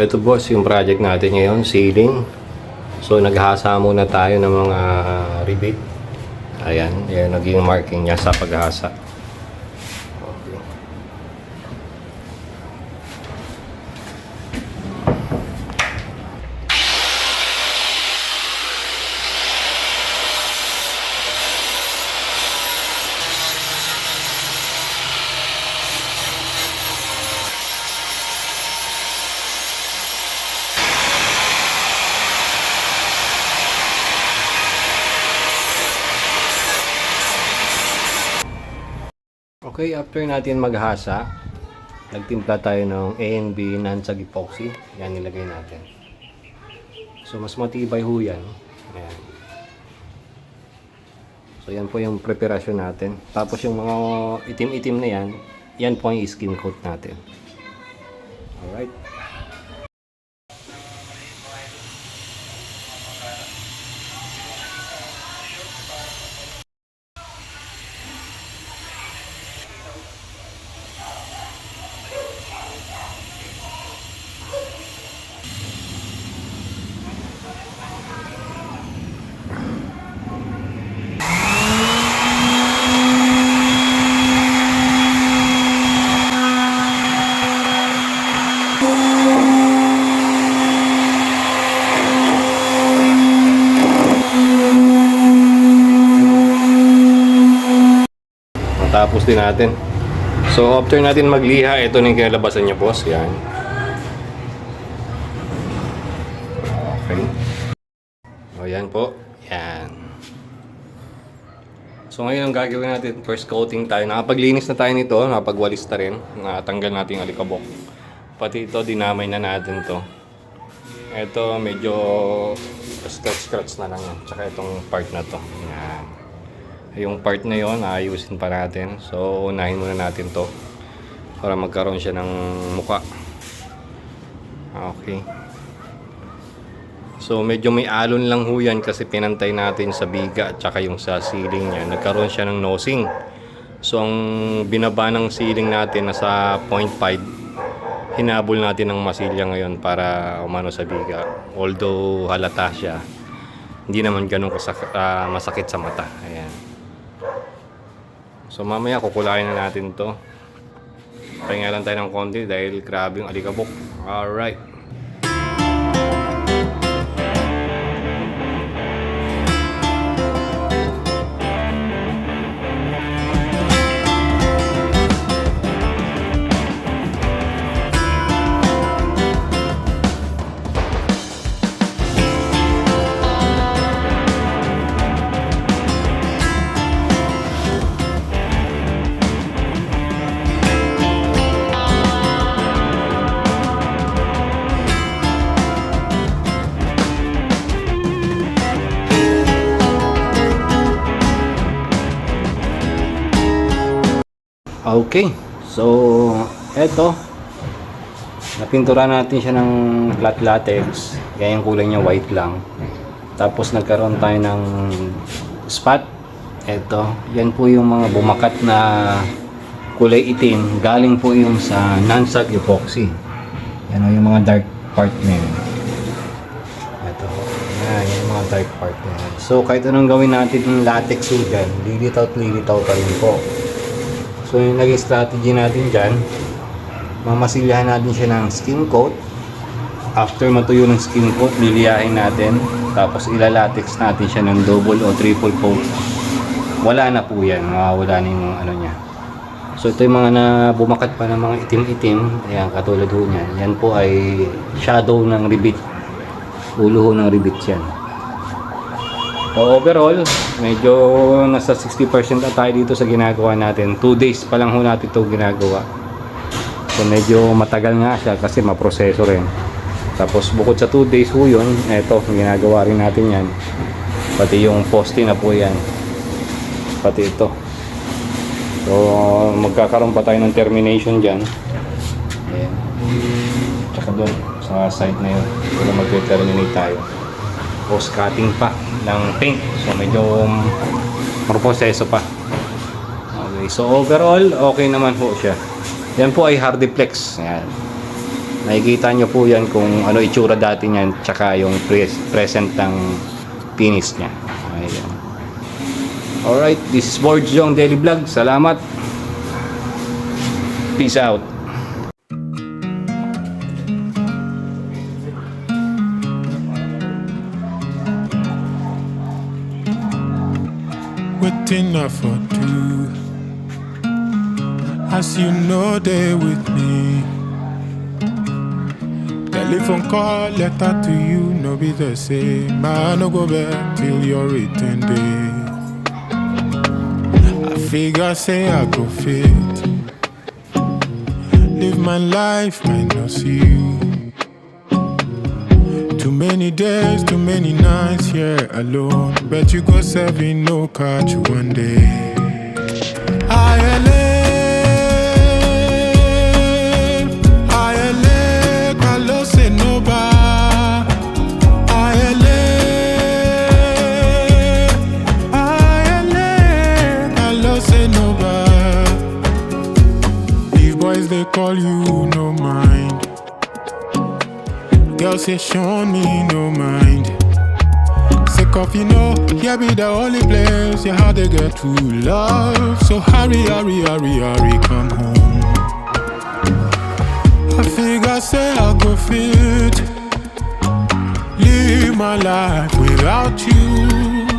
ito boss, yung project natin ngayon, ceiling. So, naghasa muna tayo ng mga rivet. Ayan, yan naging marking niya sa paghasa. Okay. Okay, after natin maghasa, nagtimpla tayo ng A and B non-sag epoxy. Yan nilagay natin. So, mas matibay ho yan. Ayan. So, yan po yung preparasyon natin. Tapos yung mga itim-itim na yan, yan po yung skin coat natin. Alright. Matapos din natin. So, after natin magliha, ito na yung kinalabasan niya, boss. Yan. Okay. O, yan po. Yan. So, ngayon ang gagawin natin, first coating tayo. Nakapaglinis na tayo nito, nakapagwalis na rin. Natanggal natin yung alikabok. Pati ito, dinamay na natin to. Ito, medyo scratch-scratch na lang yan. Tsaka itong part na to. Yan. Yung part na yon ayusin pa natin. So, unahin muna natin to para magkaroon siya ng muka. Okay. So, medyo may alon lang ho yan kasi pinantay natin sa biga at saka yung sa ceiling niya. Nagkaroon siya ng nosing. So, ang binaba ng ceiling natin nasa 0.5. Hinabol natin ng masilya ngayon para umano sa biga. Although halata siya, hindi naman ganun kasak- ah, masakit sa mata. Ayan. So mamaya kukulayan na natin to. Pahinga lang tayo ng konti dahil grabe yung alikabok. Alright. Okay. So, eto. Napintura natin siya ng flat latex. Kaya kulay niya white lang. Tapos nagkaroon tayo ng spot. Eto. Yan po yung mga bumakat na kulay itim. Galing po yung sa non-sag epoxy. Yan o yung mga dark part na yun. Ito. Yan, yung mga dark part na yan. So, kahit anong gawin natin ng latex dyan, lilitaw at lilitaw pa rin po. So yung naging strategy natin dyan, mamasilyahan natin siya ng skin coat. After matuyo ng skin coat, liliyahin natin. Tapos ilalatex natin siya ng double o triple coat. Wala na po yan, mawawala na yung ano niya. So ito yung mga na bumakat pa ng mga itim-itim. Ayan, katulad ho niyan. Yan po ay shadow ng ribbit. Ulo ng ribbit yan. So overall, medyo nasa 60% na tayo dito sa ginagawa natin. 2 days pa lang ho natin ito ginagawa. So medyo matagal nga siya kasi maproseso rin. Tapos bukod sa 2 days ho yun, eto, ginagawa rin natin yan. Pati yung poste na po yan. Pati ito. So magkakaroon pa tayo ng termination dyan. Ayan. Tsaka doon, sa side na yun. Kung mag-terminate tayo post cutting pa ng paint. So medyo proseso pa. Okay, so overall okay naman po siya. Yan po ay Hardiplex. Yan. Nakikita nyo po yan kung ano itsura dati niyan tsaka yung pres- present ng finish niya. Ayan. Alright, this is Board Jong Daily Vlog. Salamat. Peace out. Waiting I for do. As you know, they with me. Telephone call, letter to you, no be the same. I no go back till your return day. I figure, say I go fit. Live my life, minus you. Many days, too many nights here yeah, alone. Bet you go serving no catch one day. I LA, I no Carlos These boys They call you Girl say Sean me no mind. Sick of you know, here be the only place you how they get true love. So hurry, hurry, hurry, hurry, come home. I figure say I go fit. Live my life without you.